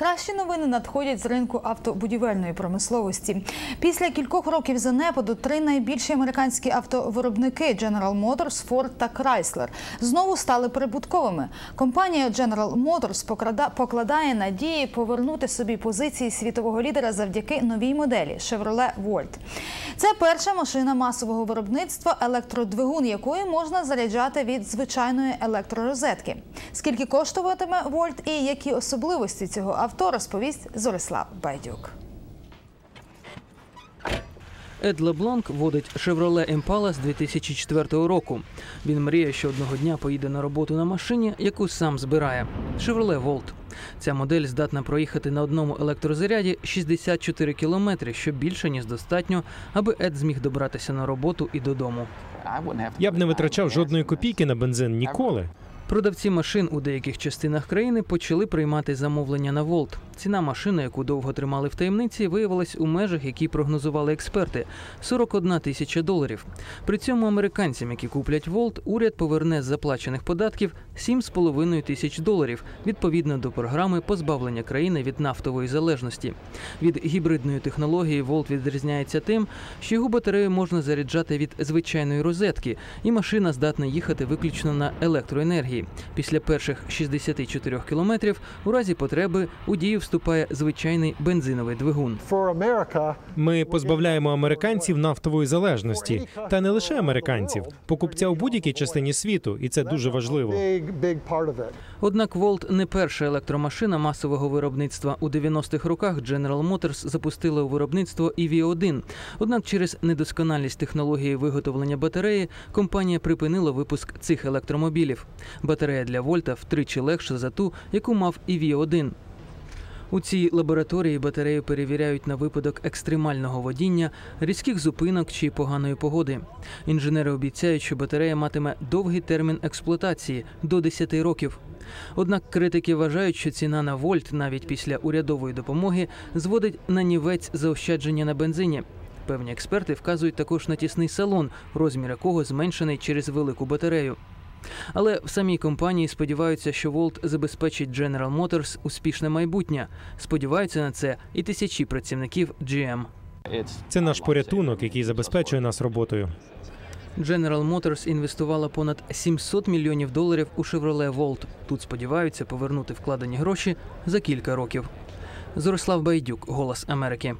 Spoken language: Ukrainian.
Кращі новини надходять з ринку автобудівельної промисловості. Після кількох років занепаду три найбільші американські автовиробники General Motors, Ford та Chrysler знову стали прибутковими. Компанія General Motors покладає надії повернути собі позиції світового лідера завдяки новій моделі Chevrolet Volt. Це перша машина масового виробництва електродвигун, якої можна заряджати від звичайної електророзетки. Скільки коштуватиме Volt і які особливості цього авто, розповість Зорислав Байдюк. Ед Лебланк водить Chevrolet Impala з 2004 року. Він мріє, що одного дня поїде на роботу на машині, яку сам збирає. Chevrolet Volt. Ця модель здатна проїхати на одному електрозаряді 64 кілометри, що більше ніж достатньо, аби Ед зміг добратися на роботу і додому. Я б не витрачав жодної копійки на бензин ніколи. Продавці машин у деяких частинах країни почали приймати замовлення на Волт. Ціна машини, яку довго тримали в таємниці, виявилась у межах, які прогнозували експерти 41 тисяча доларів. При цьому американцям, які куплять Волт, уряд поверне з заплачених податків 7,5 тисяч доларів відповідно до програми позбавлення країни від нафтової залежності. Від гібридної технології Волт відрізняється тим, що його батарею можна заряджати від звичайної розетки, і машина здатна їхати виключно на електроенергії. Після перших 64 кілометрів у разі потреби у дію вступає звичайний бензиновий двигун. Ми позбавляємо американців нафтової залежності, та не лише американців, покупця у будь-якій частині світу, і це дуже важливо. Однак Волт не перша електромашина масового виробництва. У 90-х роках General Motors запустила у виробництво EV1. Однак через недосконалість технології виготовлення батареї компанія припинила випуск цих електромобілів. Батарея для Вольта втричі легша за ту, яку мав EV1. У цій лабораторії батарею перевіряють на випадок екстремального водіння, різких зупинок чи поганої погоди. Інженери обіцяють, що батарея матиме довгий термін експлуатації до 10 років. Однак критики вважають, що ціна на вольт навіть після урядової допомоги зводить на нівець заощадження на бензині. Певні експерти вказують також на тісний салон, розмір якого зменшений через велику батарею. Але в самій компанії сподіваються, що Волт забезпечить General Motors успішне майбутнє. Сподіваються на це і тисячі працівників GM. Це наш порятунок, який забезпечує нас роботою. General Motors інвестувала понад 700 мільйонів доларів у Chevrolet Volt. Тут сподіваються повернути вкладені гроші за кілька років. Зорислав Байдюк, Голос Америки.